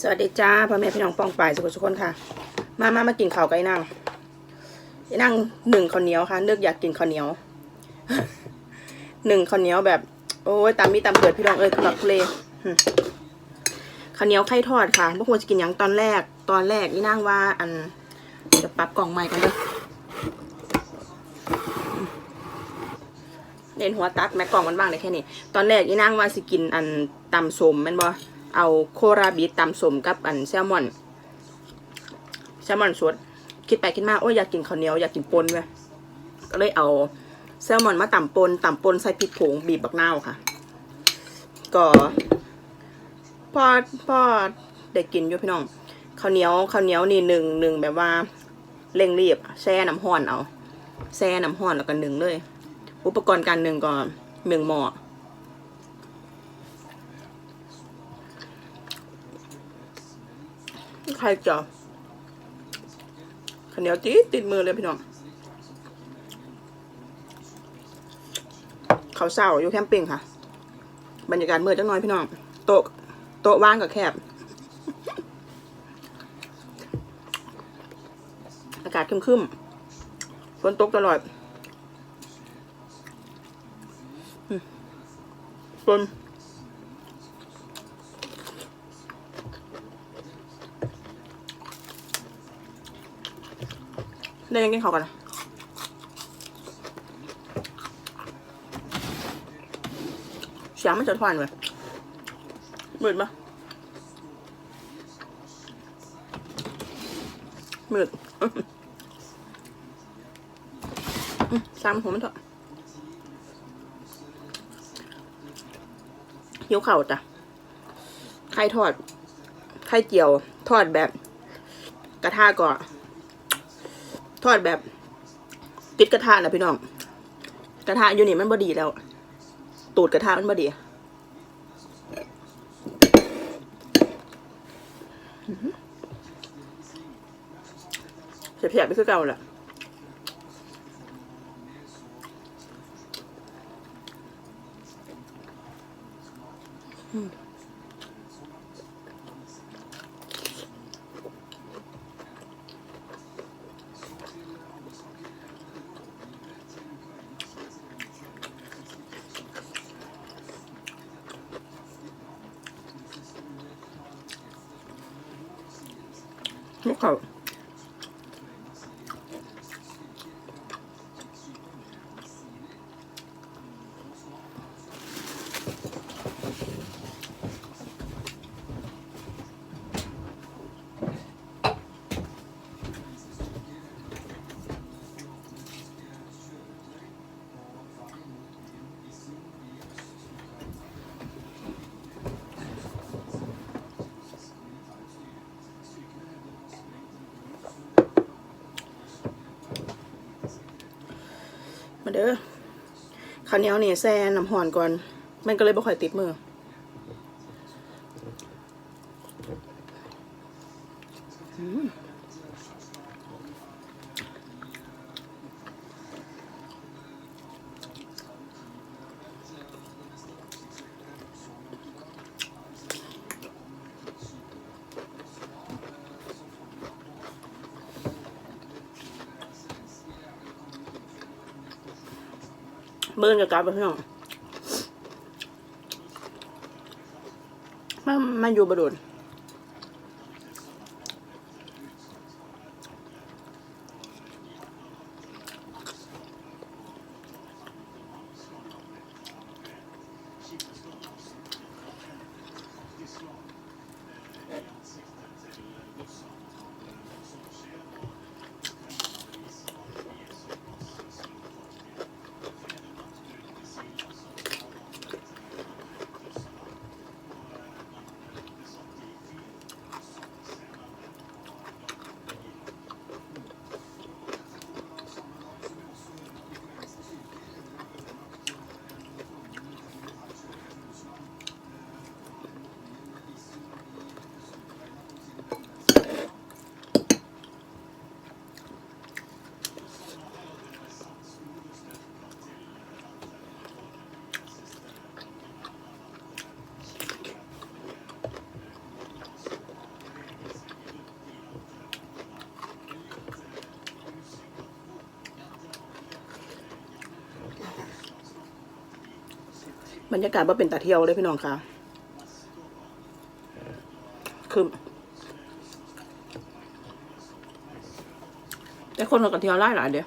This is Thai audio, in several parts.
สวัสดีจ้าพ่อแม่พี่น้องป้องป่ายสุขสุขคนค่ะ มามามากินข้าวกับไอ้นั่งไอ้นั่งหนึ่งข้าวเหนียวค่ะเลือกอยากกินข้าวเหนียวหนึ่งข้าวเหนียวแบบ โอ้ยตามมีตามเกิดพี่น้องเอ้ยทุลักทุเลข้าวเหนียวไข่ทอดค่ะพวกควรจะกินอย่างตอนแรก ตอนแรกนี่นั่งว่า อันจะปรับกล่องใหม่กันเด้อเล่นหัวตัดแม่กล่องมันบ้างได้แค่นี้ ตอนแรกนี่นั่งว่าสิกินอันตำสมแม่นบ่ เอาโคราบิตำสมกับอันแซลมอน แซลมอนสดคิดไปคิดมา โอ้ยอยากกินข้าวเหนียวอยากกินปนเว้ยก็เลยเอาแซลมอนมาตำปนตำปนใส่พริกผงบีบบักนาวค่ะ ก็พอพอได้กินอยู่พี่น้องข้าวเหนียวข้าวเหนียวนี่หนึ่งหนึ่งแบบว่าเร่งรีบแช่น้ำห้อนเอาแช่น้ำห้อนแล้วก็หนึ่งเลย อุปกรณ์การหนึ่งก็หนึ่งหม้อ ใครจะข้าวเหนียวจีดติดมือเลยพี่น้องเขาเศร้าอยู่แคมปิ้งค่ะ บรรยากาศมืดจังน้อยพี่น้อง โต๊ะโต๊ะว่างกับแคบ อากาศครึมฝนตกตลอดฝน ได้ยังกินข้าวกันนะเสียงมันจะทวนเลยมืดปะมืดอืมซ้ำผมมันเถอะหิวเข่าจ้ะไข่ทอด ไข่เจียว ทอดแบบ กระทะก่อน ทอดแบบติดกระทะนะพี่น้อง กระทะอยู่นี่มันบดีแล้ว ตูดกระทะมันบดีเสียบๆไปคือเก่าแหละลู กเขา เด้อข้าวเหนียวเนี่แซ่น้ำห่อนก่อน มันก็เลยบ่ค่อยติดมืออืม เบิ้ลกับกาบพี่น้องมันมันอยู่บโดน บรรยากาศว่าเป็นตาเที่ยวเลยพี่น้องค่ะ คือแต่คนเราก็เที่ยวไล่หลายเดียว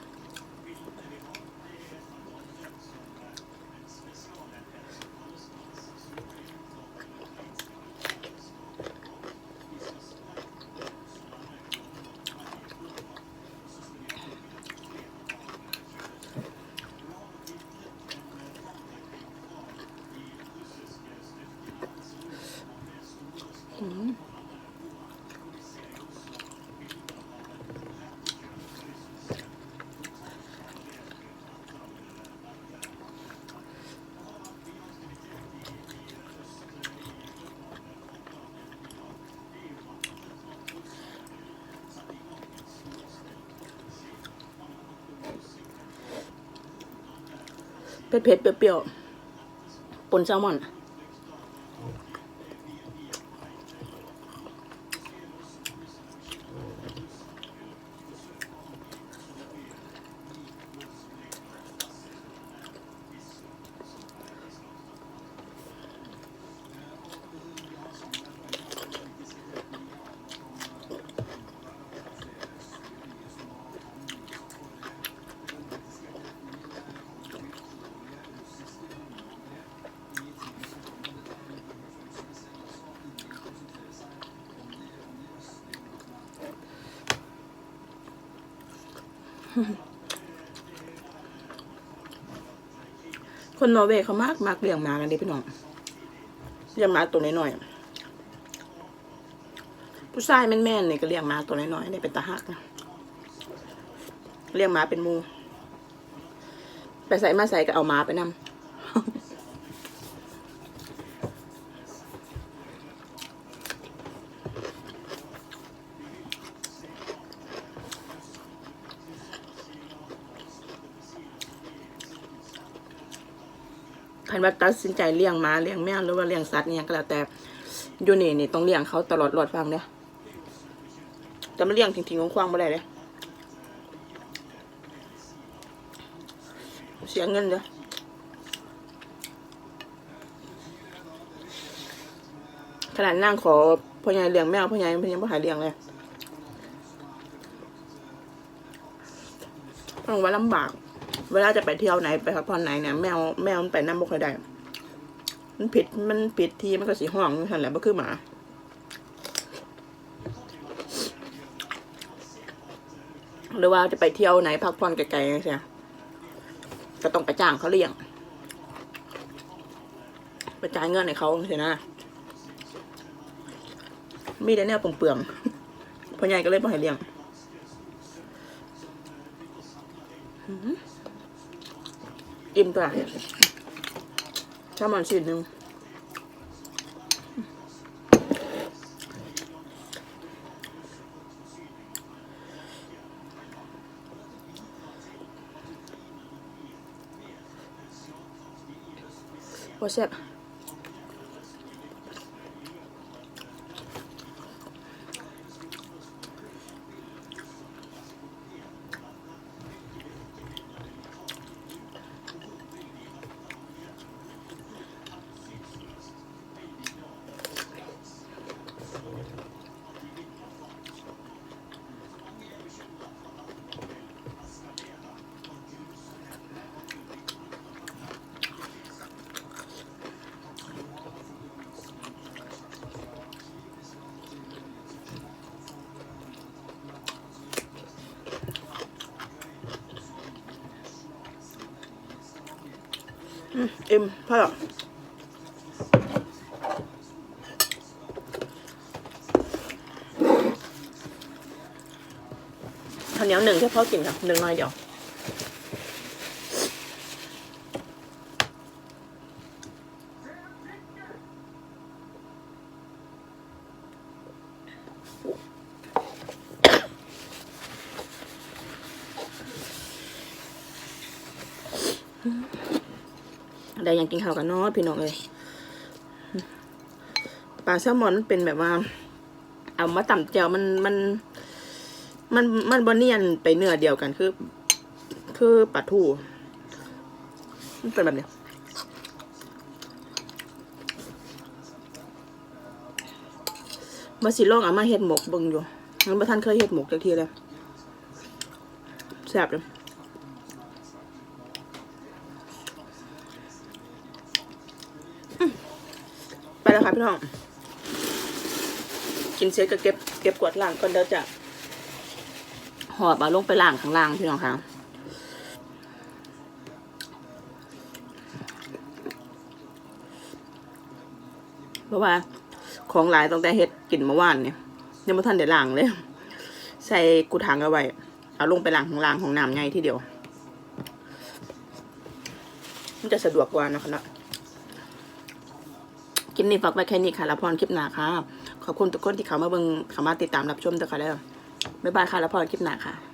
เผ็ดๆเปรี้ยวๆปนแซลมอน คนนอร์เวย์เขามากมากเลี้ยงหมากันดิพี่น้องเลี้ยงหมาตัวน้อยๆผู้ชายแม่นๆนี่ก็เลี้ยงหมาตัวน้อยๆนี่เป็นตาฮักนะเลี้ยงหมาเป็นมูไปใส่มาใส่ก็เอาหมาไปนำ คันว่าตัดสินใจเลี้ยงหมาเลี้ยงแมวหรือว่าเลี้ยงสัตว์เนี่ยก็แล้วแต่อยู่นี่นี่ต้องเลี้ยงเขาตลอดรอดฟังเด้อจะมาเลี้ยงทิ้งๆคว่างๆไม่ได้เลยเสียเงินเด้อขนาดนั่งขอพ่อใหญ่เลี้ยงแมวพ่อใหญ่พ่อใหญ่พ่อหายเลี้ยงเลยต้องว่าลำบาก เวลาจะไปเที่ยวไหนไปพักผ่อนไหนเนี่ยแมวแมวมันไปน้ำบ่ค่อยได้ มันผิดมันผิดทีมันก็สีห้องนั่นแหละบ่คือหมาหรือว่าจะไปเที่ยวไหนพักผ่อนไกลๆใช่ก็ต้องไปจ้างเขาเลี้ยง ไปจ่ายเงินให้เขาใช่นะมีแต่เนี่ยเปลืองๆพ่อใหญ่ก็เลยบ่ให้เลี้ยง อิ่มตัวถ้ามอนชิ้นหนึ่งโอ้ อิ่มพ่อข้าวเหนียวหนึ่งแค่พ่อกินค่ะหนึ่งน้อยเดียว ได้ยังกินข้าวกันเนาะพี่น้องเลยปลาแซลมอนมันเป็นแบบว่า เอามาตำเจียวมันมัน มันมันบนเนียนไปเนื้อเดียวกันคือ คือปลาทูมันเป็นแบบเนี้ยมาสิลองเอามาเห็ดหมกบึงอยู่มันบ่ท่านเคยเห็ดหมกจักทีเลยแซ่บเลย ไปแล้วค่ะพี่น้อง กินเสร็จก็เก็บเก็บกวดล้างก่อนเดี๋ยวจะหอบเอาลงไปล้างข้างล่างพี่น้องค่ะเพราะว่าของหลายตั้งแต่เฮ็ดกินเมื่อวานเนี่ยยังไม่ทันได้ล้างเลย ใส่กูถังเอาไว้ เอาลงไปล้างข้างล่างของน้ำไงทีเดียว มันจะสะดวกกว่านะคะเนาะ คลิปนี้ฝากไว้แค่นี้ค่ะแล้วพรคลิปหน้าค่ะ ขอบคุณทุกคนที่เขามาเบิ่งเขามาติดตามรับชมด้วยค่ะแล้วบ๊ายบายค่ะแล้วพรคลิปหน้าค่ะ